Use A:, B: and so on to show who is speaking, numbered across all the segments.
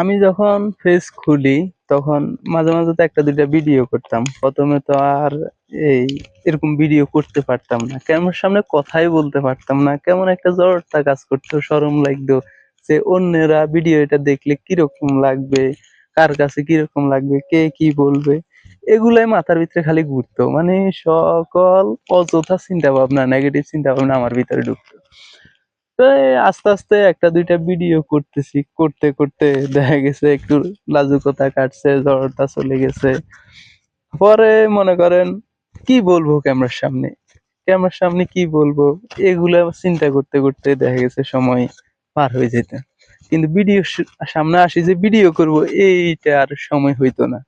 A: আমি যখন ফেস খুলি, তখন মাঝে মাঝে তো একটা দুইটা ভিডিও করতাম। প্রথমে তো আর এই এরকম ভিডিও করতে পারতাম না। ক্যামেরার সামনে কথাই বলতে পারতাম না। কেমন একটা জড়তা কাজ করতো, সরম লাগতো যে অন্যেরা ভিডিও এটা দেখলে কীরকম লাগবে, কার কাছে কীরকম লাগবে, কে কি বলবে। এগুলাই মাথার ভিতরে খালি ঘুরতো। মানে সকল অযথা চিন্তা ভাবনা নেগেটিভ চিন্তা ভাবনা আমার ভিতরে ঢুকতো। তো আস্তে আস্তে একটা দুইটা ভিডিও করতেছি। করতে করতে দেখা গেছে একটু লাজুকতা কাটছে জ্বরটা চলে গেছে। পরে মনে করেন, কি বলব ক্যামেরার সামনে? ক্যামেরার সামনে কি বলব? এগুলা চিন্তা করতে করতে দেখা গেছে সময় পার হয়ে যেত। কিন্তু ভিডিও সামনে আসি যে ভিডিও করব, এইটা আর সময় হইতো না।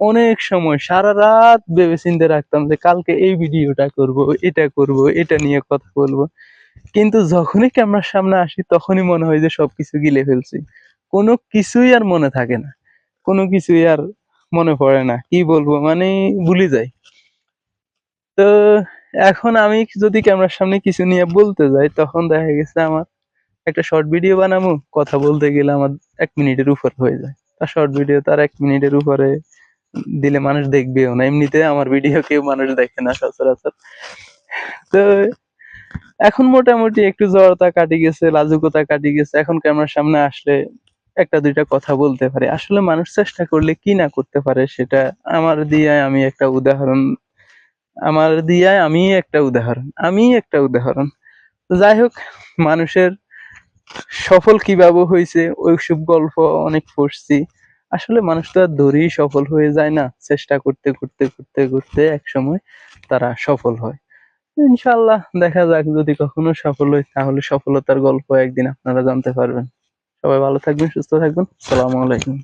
A: অনেক সময় সারা রাত ভেবে চিন্তে রাখতাম যে কালকে এই ভিডিওটা করব, এটা করব, এটা নিয়ে কথা বলব। কিন্তু যখনই ক্যামেরার সামনে আসি, তখনই মনে হয় যে সবকিছু গিলে ফেলছি। কোনো কিছুই আর মনে থাকে না। কোনো কিছুই আর মনে পড়ে না। কি বলব? মানে ভুলে যাই। তো এখন আমি যদি ক্যামেরার সামনে কিছু নিয়ে বলতে যাই, তখন দেখা গেছে আমার একটা শর্ট ভিডিও বানাবো, কথা বলতে গেলে আমার এক মিনিটের উপর হয়ে যায়। তা শর্ট ভিডিও তার এক মিনিটের উপরে দিলে মানুষ দেখবেও না। এমনিতে আমার ভিডিও কেউ মানুষ দেখে না সচরাচর। তো এখন মোটামুটি একটু জড়তা কাটি গেছে, লাজুকতা কাটি গেছে। এখন ক্যামেরার সামনে আসলে একটা দুইটা কথা বলতে পারে। আসলে মানুষ চেষ্টা করলে কি না করতে পারে সেটা আমার দিয়ে আমি একটা উদাহরণ, আমার দিয়ে আমি একটা উদাহরণ, আমি একটা উদাহরণ। যাই হোক, মানুষের সফল কীভাবে হয়েছে, ওইসব গল্প অনেক পড়ছি। আসলে মানুষ তো আর ধরেই সফল হয়ে যায় না। চেষ্টা করতে করতে করতে করতে এক সময় তারা সফল হয়। ইনশাল্লাহ দেখা যাক যদি কখনো সফল হয় তাহলে সফলতার গল্প একদিন আপনারা জানতে পারবেন। সবাই ভালো থাকবেন, সুস্থ থাকবেন। সালামু আলাইকুম।